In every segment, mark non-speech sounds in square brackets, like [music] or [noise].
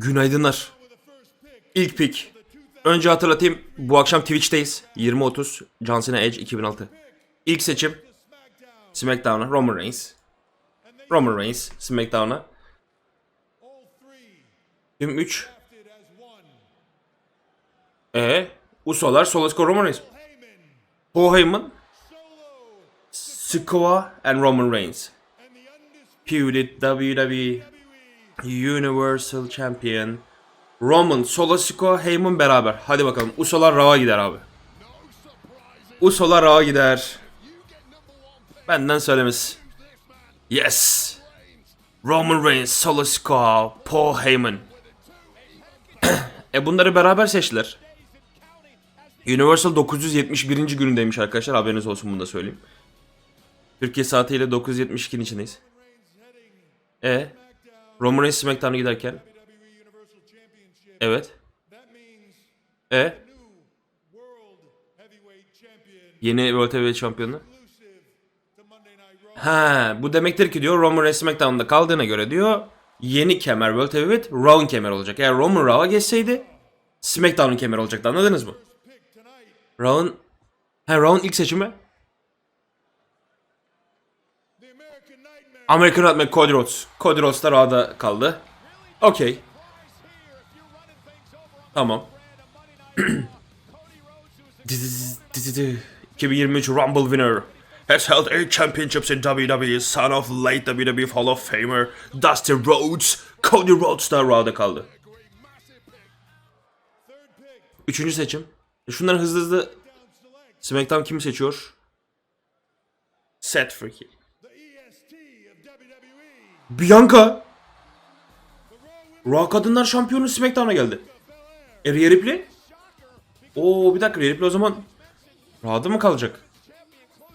Günaydınlar. İlk pick. Önce hatırlatayım. Bu akşam Twitch'teyiz. 20.30 John Cena Edge 2006. İlk seçim. SmackDown'a Roman Reigns. Roman Reigns SmackDown'a. Tüm 3. E Usolar Solo Roman Reigns. Paul Heyman. Sikoa and Roman Reigns. Feuded WWE Universal Champion Roman, Solo Sikoa, Heyman beraber. Hadi bakalım. Usolar Raw'a gider abi. Usolar Raw'a gider. Benden söylemesi. Yes. Roman Reigns, Solo Sikoa, Paul Heyman. [clears throat] e bunları beraber seçtiler. Universal 971. günündeymiş arkadaşlar. Haberiniz olsun bunu da söyleyeyim. Türkiye saatiyle 972'nin içindeyiz. E Roman Reigns SmackDown'a giderken Evet. E Yeni World Heavyweight Şampiyonu. Ha, bu demektir ki diyor Roman Reigns SmackDown'da kaldığına göre diyor yeni kemer World Heavyweight Raw'ın kemeri olacak. Eğer Roman Raw'a geçseydi SmackDown'un kemeri olacaktı anladınız mı? Raw'ın Ha Raw'ın ilk seçimi American Nightmare Cody Rhodes. Cody Rhodes da Raw'da kaldı. Okey. Tamam. [clears throat] 2023 Rumble winner has held eight championships in WWE. Son of late WWE Hall of Famer Dusty Rhodes. Cody Rhodes da Raw'da kaldı. Üçüncü seçim. Şunları hızlı hızlı SmackDown kimi seçiyor? Seth Freaky. Bianca. Raw Kadınlar Şampiyonu SmackDown'a geldi. E Rhea Ripley? Oo bir dakika Rhea Ripley o zaman Raw'da mı kalacak?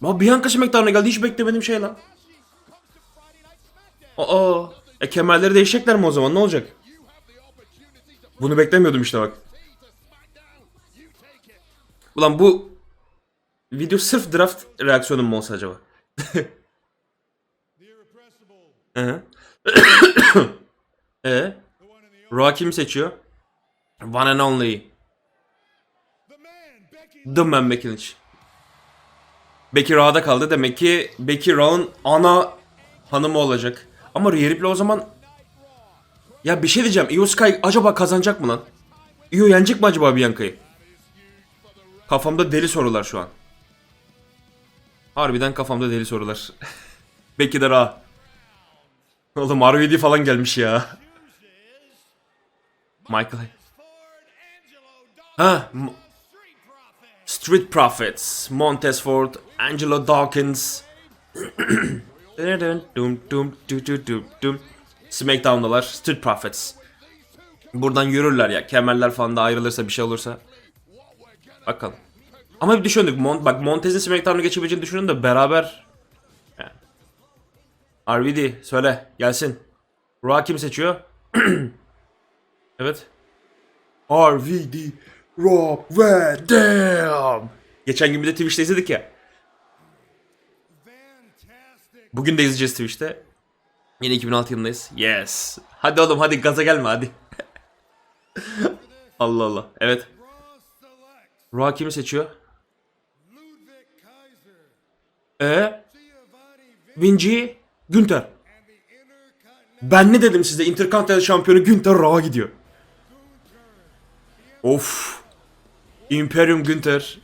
Ma Bianca SmackDown'a geldi hiç beklemediğim şey lan. Aa, e kemerleri değişecekler mi o zaman ne olacak? Bunu beklemiyordum işte bak. Ulan bu video sırf draft reaksiyonum mu olsa acaba? [laughs] Hı. e? Raw kim seçiyor? One and only. The Man Becky Lynch. Becky Raw'da kaldı. Demek ki Becky Raw'ın ana hanımı olacak. Ama Rhea Ripley o zaman... Ya bir şey diyeceğim. Io Sky acaba kazanacak mı lan? Io yenecek mi acaba Bianca'yı? Kafamda deli sorular şu an. Harbiden kafamda deli sorular. [laughs] Becky de Raw. [laughs] Oğlum RVD falan gelmiş ya. Michael. Ha. Street Profits. Montez Ford. Angelo Dawkins. [clears throat] Smackdown'dalar. Street Profits. Buradan yürürler ya. Kemerler falan da ayrılırsa bir şey olursa. Bakalım. Ama bir düşündük. Mon bak Montez'in Smackdown'a geçebileceğini düşünün de beraber. RVD söyle gelsin. Raw kim seçiyor? [clears throat] evet. RVD Raw ve damn. Geçen gün bir de Twitch'te izledik ya. Bugün de izleyeceğiz Twitch'te. Yine 2006 yılındayız. Yes. Hadi oğlum hadi gaza gelme hadi. [laughs] Allah Allah. Evet. Raw kimi seçiyor? E Vinci Günter. Ben ne dedim size? Intercontinental şampiyonu Günter Raw'a gidiyor. Of. Imperium Günter.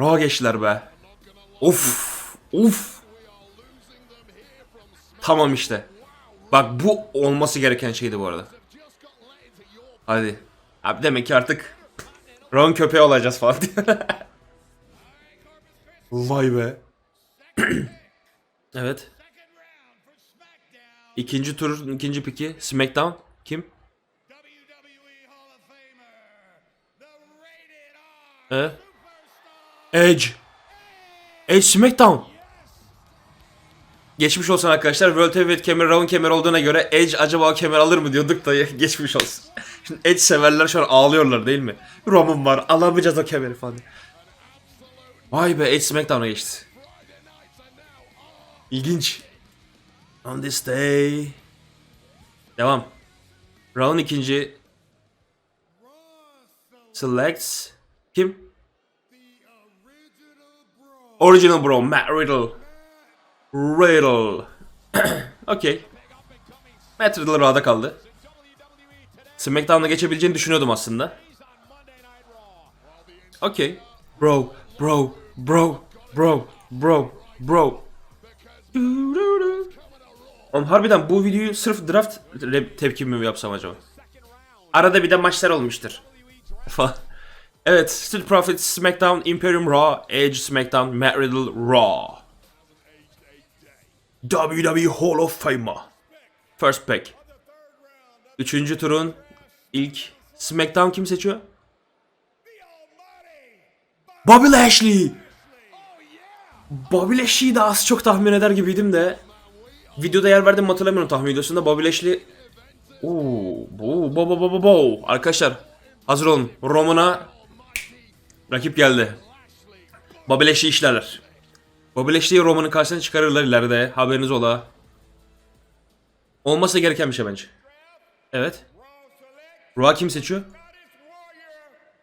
Raw'a geçtiler be. Of. Of. Tamam işte. Bak bu olması gereken şeydi bu arada. Hadi. Abi demek ki artık Ron köpeği olacağız falan diyor. [laughs] Vay be. [clears throat] evet. İkinci tur, ikinci piki. Smackdown. Kim? E? Edge. Edge Smackdown. Geçmiş olsun arkadaşlar. World Heavyweight kemer Raw'ın kemer olduğuna göre Edge acaba kemer alır mı diyorduk da [laughs] geçmiş olsun. Şimdi Edge severler şu an ağlıyorlar değil mi? Roman var alamayacağız o kemeri falan. Vay be Edge Smackdown'a geçti. İlginç. On this day. Devam. Raw'ın ikinci selects kim? Original bro Matt Riddle. Riddle. [clears throat] Okey. Matt Riddle Raw'da kaldı. SmackDown'a geçebileceğini düşünüyordum aslında. Okey. Bro, bro, bro, bro, bro, bro. Oğlum harbiden bu videoyu sırf draft tepkimi mi yapsam acaba? Arada bir de maçlar olmuştur. Evet, Street Profits SmackDown, Imperium Raw, Edge SmackDown, Matt Riddle Raw. WWE Hall of Famer. First pick. Üçüncü turun ilk SmackDown kim seçiyor? Bobby Lashley. Bobby Lashley'i de az çok tahmin eder gibiydim de. Videoda yer verdim hatırlamıyorum tahmin videosunda. Bobby Lashley... Oo, bu, bo, bo, bo, bo, bo. Arkadaşlar hazır olun. Roman'a rakip geldi. Bobby Lashley işlerler. Bobby Lashley'i Roman'ın karşısına çıkarırlar ileride. Haberiniz ola. Olmasa gereken bir şey bence. Evet. Raw kim seçiyor?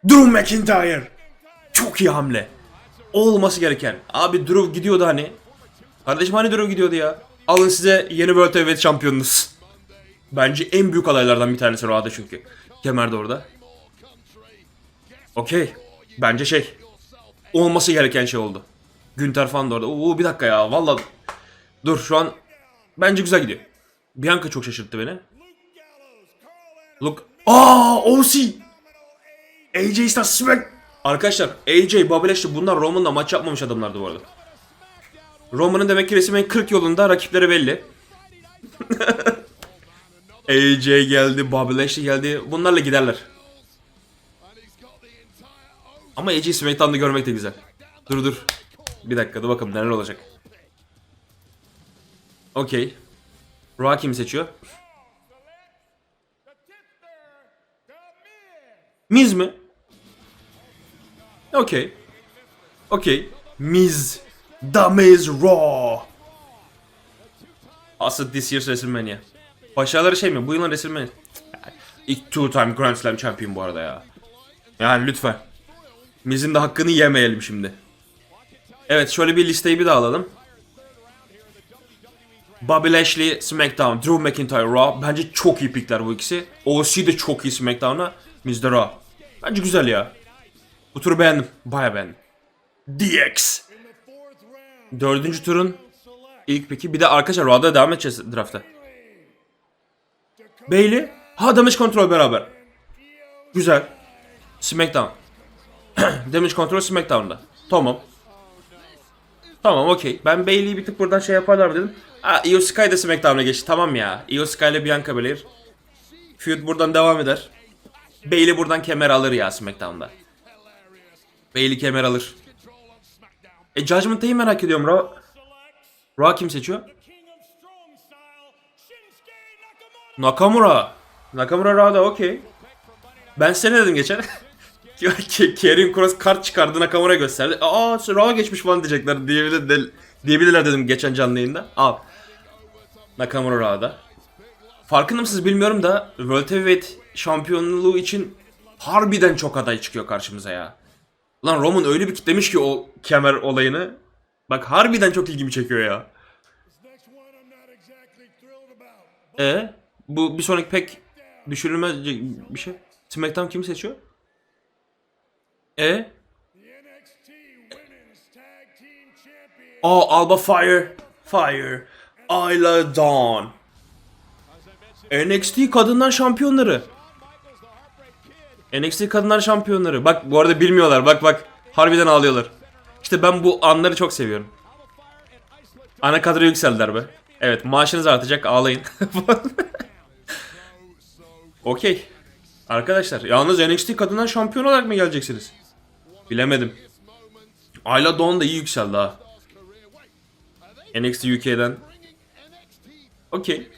Drew McIntyre. Çok iyi hamle. Olması gereken. Abi Drew gidiyordu hani. Kardeşim hani Drew gidiyordu ya. Alın size yeni World Heavyweight şampiyonunuz. Bence en büyük adaylardan bir tanesi Raw'da çünkü. Kemer de orada. Okey. Bence şey. Olması gereken şey oldu. Günter falan da orada. Oo bir dakika ya. Vallahi Dur şu an bence güzel gidiyor. Bianca çok şaşırttı beni. Look. Aa OC. AJ Styles. Arkadaşlar AJ, Bobby Lashley bunlar Roman'la maç yapmamış adamlardı bu arada. Roman'ın demek ki resmen 40 yolunda rakipleri belli. [laughs] AJ geldi, Bobby Lashley geldi. Bunlarla giderler. Ama AJ SmackDown'da görmek de güzel. Dur dur. Bir dakika dur bakalım neler olacak. Okey. Raw kim seçiyor? Miz mi? Okey. Okey. Miz. The Miz Raw. Asıl this year's WrestleMania. Başarıları şey mi? Bu yılın WrestleMania. İlk two time Grand Slam champion bu arada ya. Yani lütfen. Miz'in de hakkını yemeyelim şimdi. Evet şöyle bir listeyi bir daha alalım. Bobby Lashley SmackDown, Drew McIntyre Raw. Bence çok iyi pickler bu ikisi. OC de çok iyi SmackDown'a. Miz de Raw. Bence güzel ya. Bu turu beğendim. Baya beğendim. DX. Dördüncü turun ilk peki. Bir de arkadaşlar Raw'da devam edeceğiz draft'a. Bailey. Ha damage control beraber. Güzel. Smackdown. [clears throat] damage control Smackdown'da. Tamam. Tamam okey. Ben Bailey'i bir tık buradan şey yaparlar dedim. Aa Io Sky da Smackdown'a geçti. Tamam ya. Io Sky ile Bianca Belair. Feud buradan devam eder. Bailey buradan kemer alır ya Smackdown'da. Bailey kemer alır. E Judgment Day'i merak ediyorum Raw. Raw kim seçiyor? Nakamura. Nakamura Raw'da okey. Ben sene dedim geçen. [laughs] Ke- Kerin Cross kart çıkardı Nakamura gösterdi. Aa Raw'a geçmiş falan diyecekler diyebilir, de, diyebilirler dedim geçen canlı yayında. Al. Nakamura Raw'da. Farkında mısınız bilmiyorum da World Heavyweight şampiyonluğu için harbiden çok aday çıkıyor karşımıza ya. Lan Roman öyle bir kitlemiş ki o kemer olayını. Bak harbiden çok ilgimi çekiyor ya. E bu bir sonraki pek düşünülmez bir şey. SmackDown kimi seçiyor? E? Aa Alba Fire. Fire. Ayla Dawn. NXT kadınlar şampiyonları. NXT kadınlar şampiyonları. Bak bu arada bilmiyorlar. Bak bak. Harbiden ağlıyorlar. İşte ben bu anları çok seviyorum. Ana kadro yükseldiler be. Evet maaşınız artacak ağlayın. [laughs] Okey. Arkadaşlar yalnız NXT kadınlar şampiyon olarak mı geleceksiniz? Bilemedim. Ayla Dawn da iyi yükseldi ha. NXT UK'den. Okey.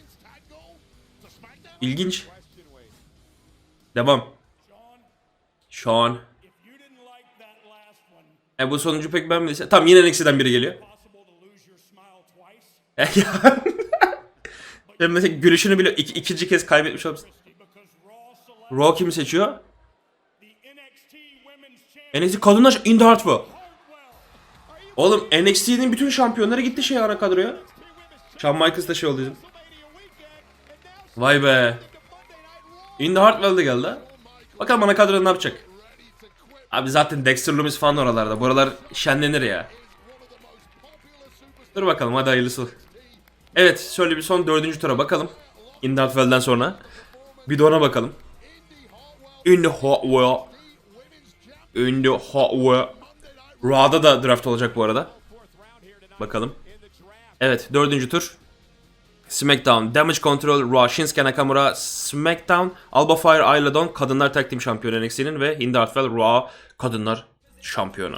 İlginç. Devam. Sean. E bu sonuncu pek ben mi? Tamam yine NXT'den biri geliyor. [laughs] Ben [laughs] mesela gülüşünü bile iki, ikinci kez kaybetmiş olabilir. Raw kimi seçiyor? NXT kadınlar in the Hartwell. Oğlum NXT'nin bütün şampiyonları gitti şey ara kadroya. Shawn Michaels da şey oldu bizim. Vay be. In the Hartwell de geldi. Bakalım ana kadro ne yapacak. Abi zaten Dexter Lumis falan oralarda. Buralar şenlenir ya. Dur bakalım hadi hayırlısı. Evet şöyle bir son dördüncü tura bakalım. In the Hartwell'den sonra. Bir de ona bakalım. In the hot well. In the hot well. Raw'da da draft olacak bu arada. Bakalım. Evet dördüncü tur. SmackDown, Damage Control, Raw, Shinsuke Nakamura, SmackDown, Alba Fire, Isla Dawn, Kadınlar Tag Team Şampiyonu NXT'nin ve Indy Hartwell Raw Kadınlar Şampiyonu.